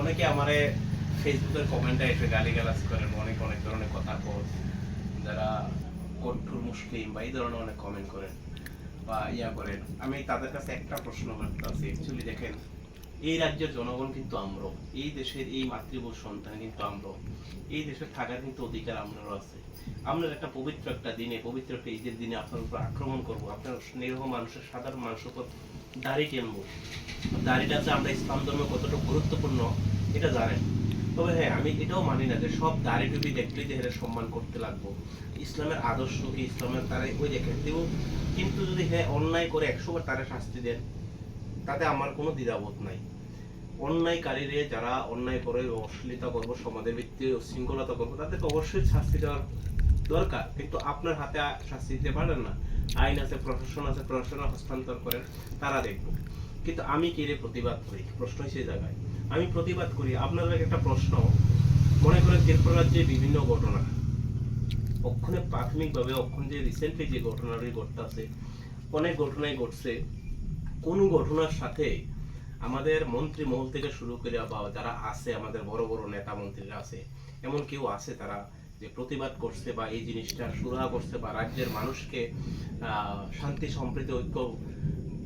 অনেকে আমারে ফেসবুকের কমেন্টে এসে গালিগালাজ করেন, অনেক অনেক ধরনের কথা কন যারা কঠোর মুসলিম বা এই ধরনের অনেক কমেন্ট করেন বা ইয়া করেন। আমি তাদের কাছে একটা প্রশ্ন করতে আছি অ্যাকচুয়ালি দেখেন, এই রাজ্যের জনগণ কিন্তু আমরা, এই দেশের এই মাতৃভূষ সন্তান কিন্তু আমরা, এই দেশের থাকার কিন্তু অধিকার আপনারও আছে। আপনার একটা পবিত্র একটা দিনে, পবিত্র একটা ঈদের দিনে আপনার উপর আক্রমণ করব। আপনার নিরহ মানুষের সাধারণ মানুষের উপর দাড়ি টেনবো দাড়িটা আমরা ইসলাম ধর্মে কতটা গুরুত্বপূর্ণ, এটা জানেন। তবে হ্যাঁ আমি এটাও মানি না যে সব দাড়ি টুপি দেখলেই যে এরা সম্মান করতে লাগবো। ইসলামের আদর্শ কি? ইসলামের তারা ওই দেখেন দেব কিন্তু যদি হ্যাঁ অন্যায় করে একশো বার তারা শাস্তি দেন, তাতে আমার কোনো দ্বিধাবোধ নাই। অন্যায়কারীরে যারা অন্যায় করে, অশ্লীলতা করব, সমাজের ভিত্তি শৃঙ্খলতা করব তাদেরকে অবশ্যই শাস্তি দেওয়ার দরকার। কিন্তু আপনার হাতে শাস্তি দিতে পারেন না। আইন আছে প্রশাসন আছে প্রশাসন হস্তান্তর করেন, তারা দেখব। কিন্তু আমি কি রে প্রতিবাদ করি? প্রশ্ন সেই জায়গায়। আমি প্রতিবাদ করি। আপনাদের একটা প্রশ্ন। মনে করেন ত্রিপুরা রাজ্যে বিভিন্ন ঘটনা। অক্ষণে প্রাথমিকভাবে, অক্ষণ যে রিসেন্টলি যে ঘটনাটি ঘটতেছে অনেক ঘটনাই ঘটছে। কোন ঘটনার সাথে আমাদের মন্ত্রী মহল থেকে শুরু করে বা যারা আছে, আমাদের বড় বড় নেতা মন্ত্রীরা আছে, এমন কেউ আছে তারা যে প্রতিবাদ করছে বা এই জিনিসটা সুরাহা করছে বা রাজ্যের মানুষকে শান্তি, সম্প্রীতি, ঐক্য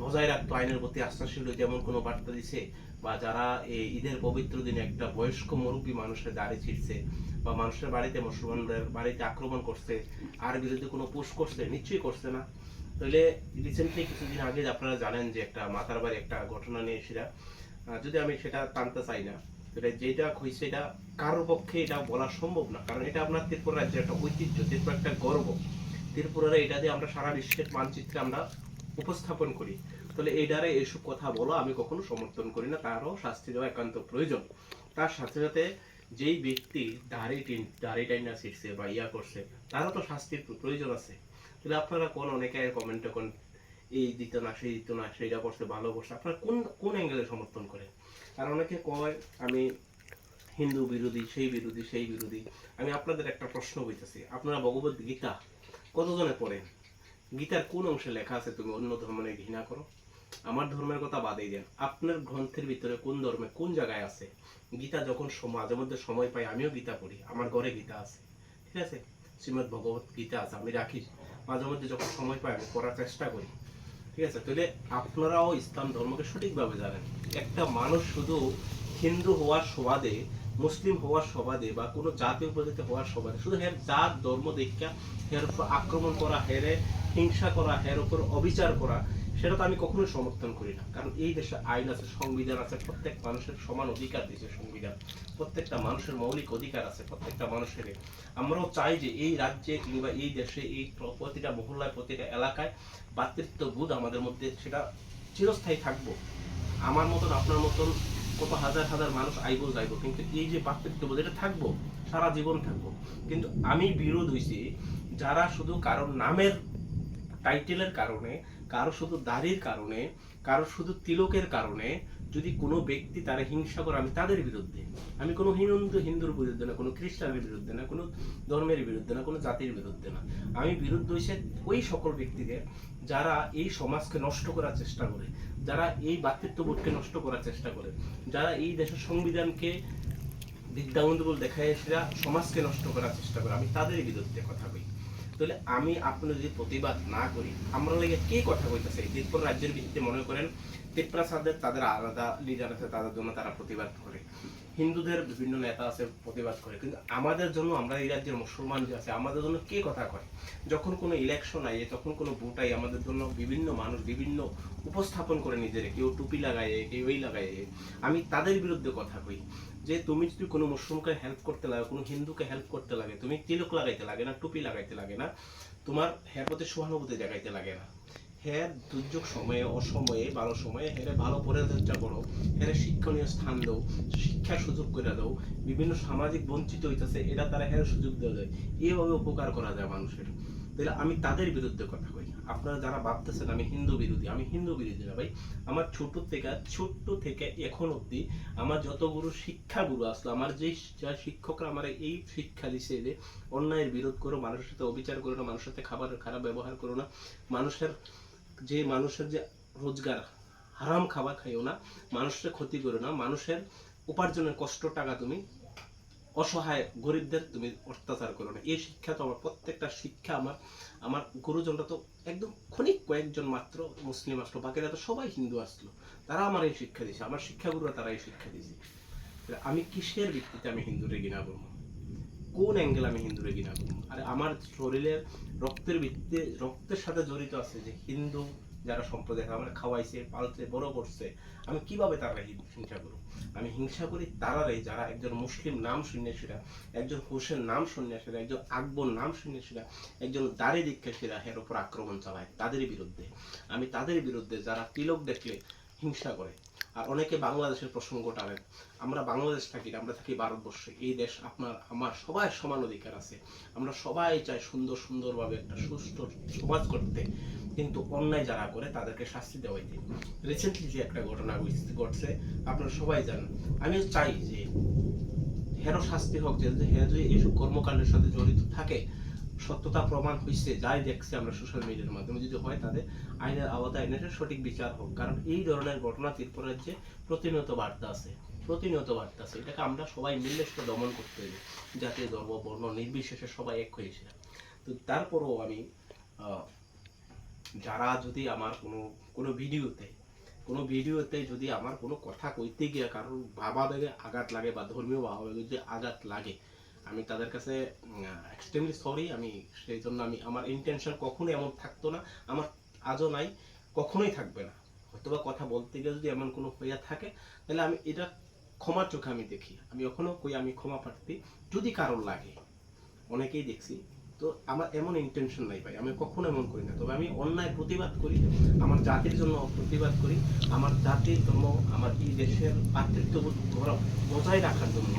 বজায় রাখতো আইনের প্রতি আস্থাশীল এমন কোনো বার্তা দিছে, বা যারা এই ঈদের পবিত্র দিনে একটা বয়স্ক মুরব্বী মানুষের দাড়ি ছিঁড়ছে, বা মানুষের বাড়িতে মুসলমানদের বাড়িতে আক্রমণ করছে, আর বিরুদ্ধে কোনো পুশ করছে, নিশ্চয়ই করছে না। তাহলে রিসেন্টলি কিছুদিন আগে আপনারা জানেন যে একটা মাতার বাড়ি একটা ঘটনা নিয়ে সেটা যদি আমি সেটা টানতে চাই না এটা যেটা হয়েছে এটা কারোর পক্ষে এটা বলা সম্ভব না, কারণ এটা আপনার ত্রিপুরা রাজ্যের একটা ঐতিহ্য, ত্রিপুরা একটা গর্ব। ত্রিপুরার এটা দিয়ে আমরা সারা বিশ্বের মানচিত্রে আমরা উপস্থাপন করি। তাহলে এই দ্বারা এইসব কথা বলো, আমি কখনো সমর্থন করি না, তারও শাস্তি দেওয়া একান্ত প্রয়োজন। তার সাথে সাথে যেই ব্যক্তি দাড়ি টিন, দাড়ি টাইনা ছিটছে বা ইয়া করছে, তারও তো শাস্তির প্রয়োজন আছে। তাহলে আপনারা কোন অনেকে কমেন্টে কোন, এই দিত না, সেই দিত না, সেইটা করছে, ভালো করছে, আপনারা কোন কোন অ্যাঙ্গেলে সমর্থন করেন? আর অনেকে কয়, আমি হিন্দু বিরোধী, সেই বিরোধী সেই বিরোধী। আমি আপনাদের একটা প্রশ্ন বলতেছি আপনারা ভগবত গীতা কতজনে পড়েন? গীতার কোন অংশে লেখা আছে, তুমি অন্য ধর্মের ঘৃণা করো? আমার ধর্মের কথা বাদেই দেন। আপনার গ্রন্থের ভিতরে কোন ধর্মে, কোন জায়গায় আছে? গীতা যখন মাঝে মধ্যে সময় পাই, আমিও গীতা পড়ি। আমার ঘরে গীতা আছে। ঠিক আছে? শ্রীমদ ভগবত গীতা আছে, আমি রাখি। মাঝে মধ্যে যখন সময় পাই, আমি পড়ার চেষ্টা করি। ঠিক আছে? তাহলে আপনারাও ইসলাম ধর্মকে সঠিকভাবে জানেন। একটা মানুষ শুধু হিন্দু হওয়ার সুবাদে মুসলিম হওয়ার সুবাদে বা কোনো জাতি উপজাতি হওয়ার সুবাদে শুধু হের জাত, ধর্ম দীক্ষা, হের উপর আক্রমণ করা, হেরে হিংসা করা, হের উপর অবিচার করা, সেটা তো আমি কখনোই সমর্থন করি না। কারণ এই দেশে আইন আছে, সংবিধান আছে, প্রত্যেক মানুষের সমান অধিকার দিয়েছে সংবিধান। প্রত্যেকটা মানুষের মৌলিক অধিকার আছে, প্রত্যেকটা মানুষের আমরাও চাই যে এই রাজ্যে কিংবা এই দেশে এই প্রতিটা মহল্লায়, প্রতিটা এলাকায় ভাতৃত্ববোধ আমাদের মধ্যে সেটা চিরস্থায়ী থাকব। আমার মতন, আপনার মতন কত হাজার হাজার মানুষ আইব, যাইব। কিন্তু এই যে পার্থক্য বোধ এটা থাকব, সারা জীবন থাকব। কিন্তু আমি বিরোধ হইছি, যারা শুধু কারোর নামের টাইটেলের কারণে কারও শুধু দাড়ির কারণে কারও শুধু তিলকের কারণে যদি কোনো ব্যক্তি তারা হিংসা করে, আমি তাদের বিরুদ্ধে, আমি কোনো হিন্দু, হিন্দুর বিরুদ্ধে না, কোনো খ্রিস্টানের বিরুদ্ধে না, কোনো ধর্মের বিরুদ্ধে না, কোনো জাতির বিরুদ্ধে না, আমি বিরুদ্ধ হয়েছে ওই সকল ব্যক্তিদের যারা এই সমাজকে নষ্ট করার চেষ্টা করে, যারা এই ভাতৃত্ববোধকে নষ্ট করার চেষ্টা করে, যারা এই দেশের সংবিধানকে বিদ্যাবন্ধুগুলো দেখায় সেটা সমাজকে নষ্ট করার চেষ্টা করে, আমি তাদের বিরুদ্ধে কথা তাহলে আমি আপনি যদি প্রতিবাদ না করি, আমরা লাগে কে কথা কইতেছে? ত্রিপুরা রাজ্যের ভিত্তিতে মনে করেন তিপ্রা সাদের তাদের আলাদা, লিডার আছে, তাদের জন্য তারা প্রতিবাদ করে। হিন্দুদের বিভিন্ন নেতা আছে, প্রতিবাদ করে। কিন্তু আমাদের জন্য আমরা এই রাজ্যের মুসলমান যে আছে, আমাদের জন্য কে কথা কয়? যখন কোনো ইলেকশন আইয়ে তখন কোনো ভোট আই আমাদের জন্য বিভিন্ন মানুষ বিভিন্ন উপস্থাপন করে নিজেরে, কেউ টুপি লাগায়, কেউ এই লাগায়। আমি তাদের বিরুদ্ধে কথা কই, যে তুমি যদি কোনো মুসলিমকে হেল্প করতে লাগে, কোনো হিন্দুকে হেল্প করতে লাগে, তুমি তিলক লাগাইতে লাগে না, টুপি লাগাইতে লাগে না, তোমার হের প্রতি সহানুভূতি দেখাইতে লাগে না। হ্যাঁ দুর্যোগ সময়ে, অসময়ে, ভালো সময়ে হেরে ভালো পরিচর্যা করো, হেরে শিক্ষণীয় স্থান দাও, শিক্ষার সুযোগ করে দাও, বিভিন্ন সামাজিক বঞ্চিত হইতেছে, এটা তারা হেরে সুযোগ দেওয়া যায় এইভাবে উপকার করা যায় মানুষের। তাহলে আমি তাদের বিরুদ্ধে কথা কই। আপনারা যারা ভাবতেছেন আমি হিন্দু বিরোধী, আমি হিন্দু বিরোধী না ভাই। আমার ছোট থেকে, ছোট্ট থেকে এখন অবধি আমার যতগুলো শিক্ষাগুরু আসলো, আমার যে যা শিক্ষকরা আমার এই শিক্ষা দিছে যে অন্যায়ের বিরোধ করো, মানুষের সাথে অবিচার করো না, মানুষের সাথে খাবার খারাপ ব্যবহার করো না, মানুষের যে মানুষের যে রোজগার, হারাম খাবার খাইও না, মানুষের ক্ষতি করো না, মানুষের উপার্জনের কষ্ট টাকা তুমি অসহায় গরিবদের তুমি অত্যাচার করো না। এই শিক্ষা তো আমার প্রত্যেকটা শিক্ষা আমার আমার গুরুজনরা তো একদম ক্ষণিক কয়েকজন মাত্র মুসলিম আসলো, বাকিরা তো সবাই হিন্দু আসলো। তারা আমার এই শিক্ষা দিয়েছে, আমার শিক্ষাগুরুরা তারা এই শিক্ষা দিয়েছে। আমি কিসের ভিত্তিতে আমি হিন্দুরে ঘৃণা করব? কোন অ্যাঙ্গেল আমি হিন্দুরে ঘৃণা করব? আরে আমার শরীরের রক্তের ভিত্তিতে রক্তের সাথে জড়িত আছে যে হিন্দু যারা সম্প্রদায় আমার খাওয়াইছে, পালছে, বড় করছে, আমি কীভাবে তারা হিংসা করব? আমি হিংসা করি তারারাই যারা একজন মুসলিম নাম সন্ন্যাসীরা, একজন হোসেন নাম সন্ন্যাসীরা, একজন আকবর নাম সন্ন্যাসীরা, একজন দাড়ি দীক্ষাসীরা এর উপর আক্রমণ চালায় তাদের বিরুদ্ধে। আমি তাদের বিরুদ্ধে যারা তিলক দেখলে হিংসা করে আর অনেকে বাংলাদেশের প্রসঙ্গ টানেন আমরা বাংলাদেশ থাকি আমরা থাকি ভারতবর্ষে এই দেশ আপনার আমার সবাই সমান অধিকার আছে আমরা সবাই চাই সুন্দর সুন্দরভাবে একটা সুস্থ সমাজ করতে কিন্তু অন্যায় যারা করে তাদেরকে শাস্তি দেওয়া হইতে রিসেন্টলি যে একটা ঘটনা ঘটছে- আপনারা সবাই জানেন আমি চাই যে হেরো শাস্তি হোক যে হে যদি এইসব কর্মকাণ্ডের সাথে জড়িত থাকে সত্যতা প্রমাণ হয়েছে যাই দেখছি আমরা সোশ্যাল মিডিয়ার মাধ্যমে। যদি হয় তাদের আইনের আওতায় একটা সঠিক বিচার হোক। কারণ এই ধরনের ঘটনা ত্রিপুরা যে প্রতিনিয়ত বার্তা আছে, প্রতিনিয়ত বার্তা আছে, এটাকে আমরা সবাই মিলে সেটা দমন করতে হবে। যাতে ধর্ম, বর্ণ, নির্বিশেষে সবাই এক হয়েছে তো তারপরও আমি যারা যদি আমার কোনো কোনো ভিডিওতে কোনো ভিডিওতে যদি আমার কোনো কথা কইতে গিয়ে কারোর ভাবাবেগে আঘাত লাগে বা ধর্মীয় ভাবাবেগে যদি আঘাত লাগে আমি তাদের কাছে এক্সট্রিমলি সরি আমি সেই জন্য আমি, আমার ইন্টেনশন কখনোই এমন থাকতো না। আমার আজও নাই, কখনোই থাকবে না। হয়তোবা কথা বলতে গিয়ে যদি এমন কোনো হইয়া থাকে, তাহলে আমি এটা ক্ষমার চোখে আমি দেখি। আমি এখনও কই আমি ক্ষমা প্রার্থী, যদি কারোর লাগে। অনেকেই দেখছি, তো আমার এমন ইন্টেনশন নাই ভাই, আমি কখনো এমন করি না। তবে আমি অন্যায় প্রতিবাদ করি, আমার জাতির জন্য প্রতিবাদ করি, আমার জাতির জন্য, আমার এই দেশের পাতৃত্ববোধ বজায় রাখার জন্য।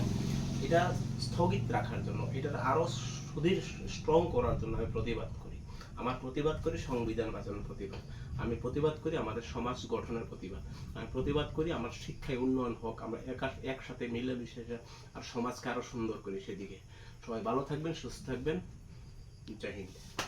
এটা স্থগিত রাখার জন্য এটা আরও সুদীর স্ট্রং করার জন্য আমি প্রতিবাদ করি। আমার প্রতিবাদ করি, সংবিধান বাঁচানোর প্রতিবাদ। আমি প্রতিবাদ করি, আমাদের সমাজ গঠনের প্রতিবাদ। আমি প্রতিবাদ করি, আমার শিক্ষায় উন্নয়ন হোক, আমরা একা একসাথে মিলে মিশে আর সমাজকে আরও সুন্দর করি সেদিকে। সবাই ভালো থাকবেন, সুস্থ থাকবেন। জয় হিন্দ।